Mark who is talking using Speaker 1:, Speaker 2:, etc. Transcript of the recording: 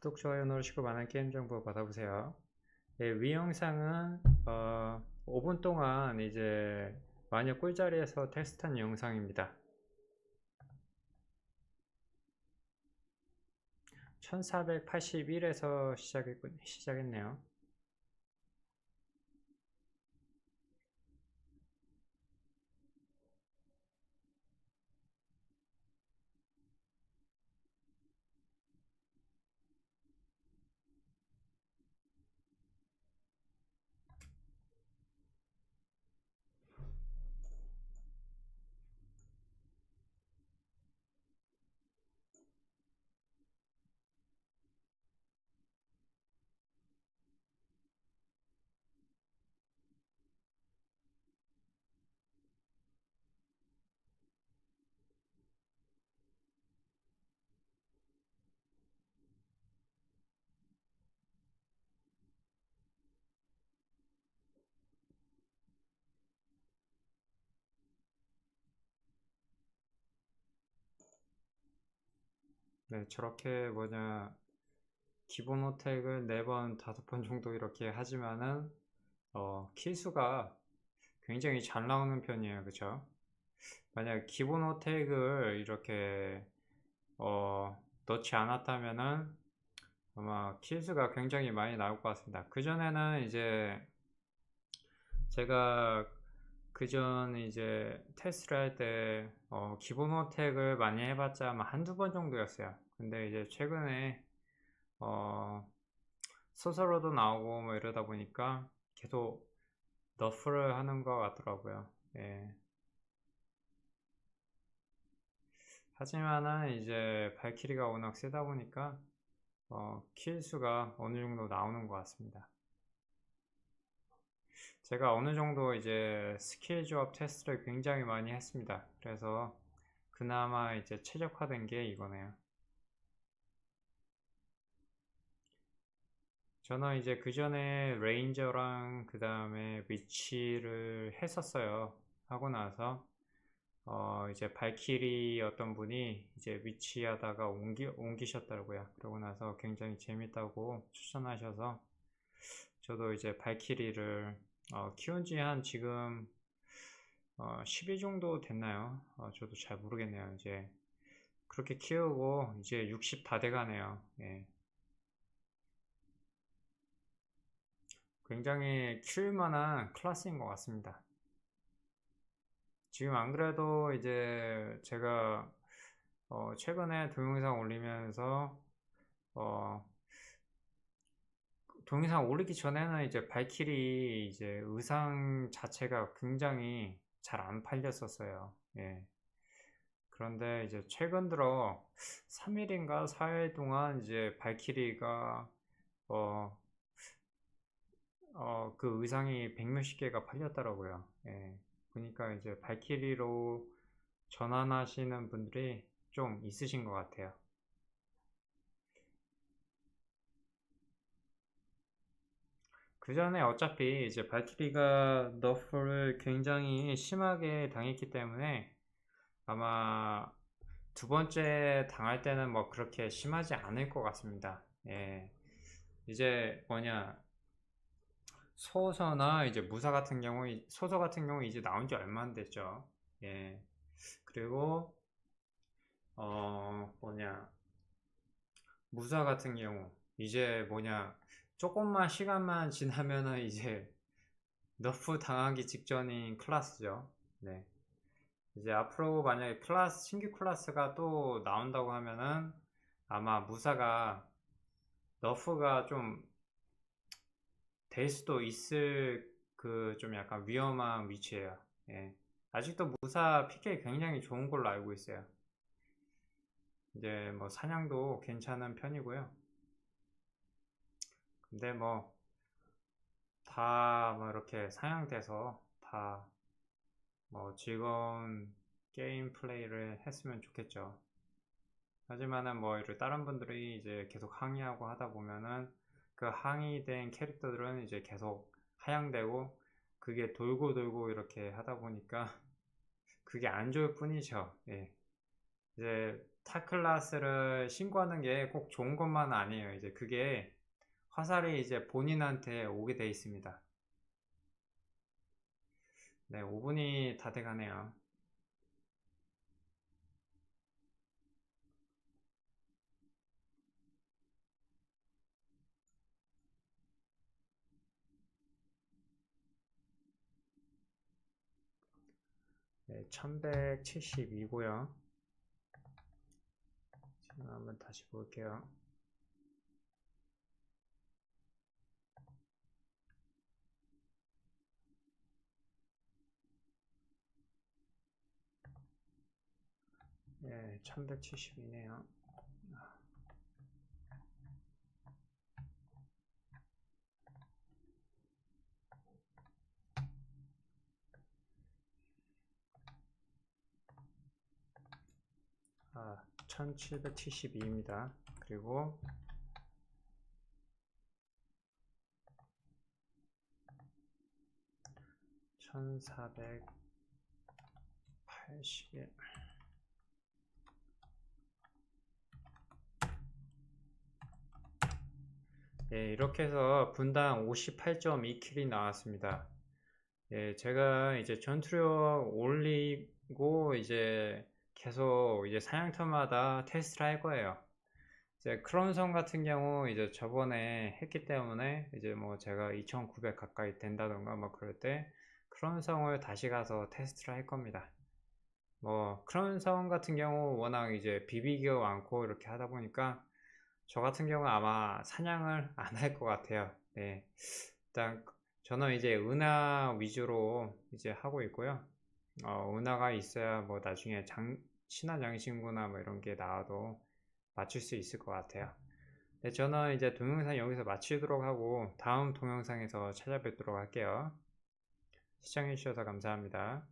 Speaker 1: 구독, 좋아요 누르시고 많은 게임 정보 받아보세요. 예, 위 영상은 어, 5분 동안 이제 마녀 꿀자리에서 테스트한 영상입니다. 1481에서 시작했, 시작했네요. 네, 저렇게 뭐냐 기본 호택을 4번, 5번 정도 이렇게 하지만은 어, 키수가 굉장히 잘 나오는 편이에요. 그쵸? 만약 기본 호택을 이렇게 어, 넣지 않았다면은 아마 킬수가 굉장히 많이 나올 것 같습니다. 그전에는 이제 제가 그전 이제 테스트를 할 때 어, 기본 호택을 많이 해봤자 한두 번 정도였어요. 근데 이제 최근에 어, 소설로도 나오고 뭐 이러다 보니까 계속 너프를 하는 것 같더라고요. 예. 하지만은 이제 발키리가 워낙 세다 보니까 어, 킬 수가 어느 정도 나오는 것 같습니다. 제가 어느 정도 이제 스킬 조합 테스트를 굉장히 많이 했습니다. 그래서 그나마 이제 최적화된 게 이거네요. 저는 이제 그 전에 레인저랑 그 다음에 위치를 했었어요. 하고 나서 어 이제 발키리 어떤 분이 이제 위치하다가 옮기, 옮기셨더라고요. 그러고 나서 굉장히 재밌다고 추천하셔서 저도 이제 발키리를 어, 키운 지 한 지금 어, 10일 정도 됐나요? 어, 저도 잘 모르겠네요. 이제 그렇게 키우고 이제 60 다 돼가네요. 예. 굉장히 키울 만한 클래스인 것 같습니다. 지금 안 그래도 이제 제가 어, 최근에 동영상 올리면서 어, 동영상 올리기 전에는 이제 발키리 이제 의상 자체가 굉장히 잘 안 팔렸었어요. 예. 그런데 이제 최근 들어 3일인가 4일 동안 이제 발키리가 어, 어, 그 의상이 백몇십 개가 팔렸더라고요. 예. 그러니까 이제 발키리로 전환하시는 분들이 좀 있으신 것 같아요. 그 전에 어차피 이제 발키리가 너프를 굉장히 심하게 당했기 때문에 아마 두 번째 당할 때는 뭐 그렇게 심하지 않을 것 같습니다. 예. 이제 뭐냐 소서나 이제 무사 같은 경우 소서 같은 경우 이제 나온 지 얼마 안 됐죠. 예. 그리고 어 뭐냐 무사 같은 경우 이제 뭐냐 조금만 시간만 지나면은 이제 너프 당하기 직전인 클래스죠. 네. 이제 앞으로 만약에 클래스, 신규 클래스가 또 나온다고 하면은 아마 무사가 너프가 좀 될 수도 있을 그 좀 약간 위험한 위치에요. 예. 아직도 무사 PK 굉장히 좋은 걸로 알고 있어요. 이제 뭐 사냥도 괜찮은 편이고요. 근데 뭐 다 뭐 이렇게 상향돼서 다 뭐 즐거운 게임 플레이를 했으면 좋겠죠. 하지만은 뭐 이렇게 다른 분들이 이제 계속 항의하고 하다 보면은 그 항의된 캐릭터들은 이제 계속 하향되고 그게 돌고 돌고 이렇게 하다 보니까 그게 안 좋을 뿐이죠. 예. 이제 타 클라스를 신고하는 게 꼭 좋은 것만은 아니에요. 이제 그게 화살이 이제 본인한테 오게 돼 있습니다. 네, 5분이 다 돼가네요. 네, 1172고요. 지금 한번 다시 볼게요. 예, 1172네요. 아, 1772입니다. 그리고 천사백팔십일 예, 이렇게 해서 분당 58.2킬이 나왔습니다. 예, 제가 이제 전투력 올리고 이제 계속 이제 사냥터마다 테스트를 할 거예요. 이제 크론성 같은 경우 이제 저번에 했기 때문에 이제 뭐 제가 2900 가까이 된다던가 뭐 그럴 때 크론성을 다시 가서 테스트를 할 겁니다. 뭐 크론성 같은 경우 워낙 이제 비비기가 많고 이렇게 하다 보니까 저 같은 경우는 아마 사냥을 안 할 것 같아요. 네. 일단 저는 이제 은하 위주로 이제 하고 있고요. 어, 은하가 있어야 뭐 나중에 장, 신화 장신구나 뭐 이런 게 나와도 맞출 수 있을 것 같아요. 네, 저는 이제 동영상 여기서 마치도록 하고 다음 동영상에서 찾아뵙도록 할게요. 시청해주셔서 감사합니다.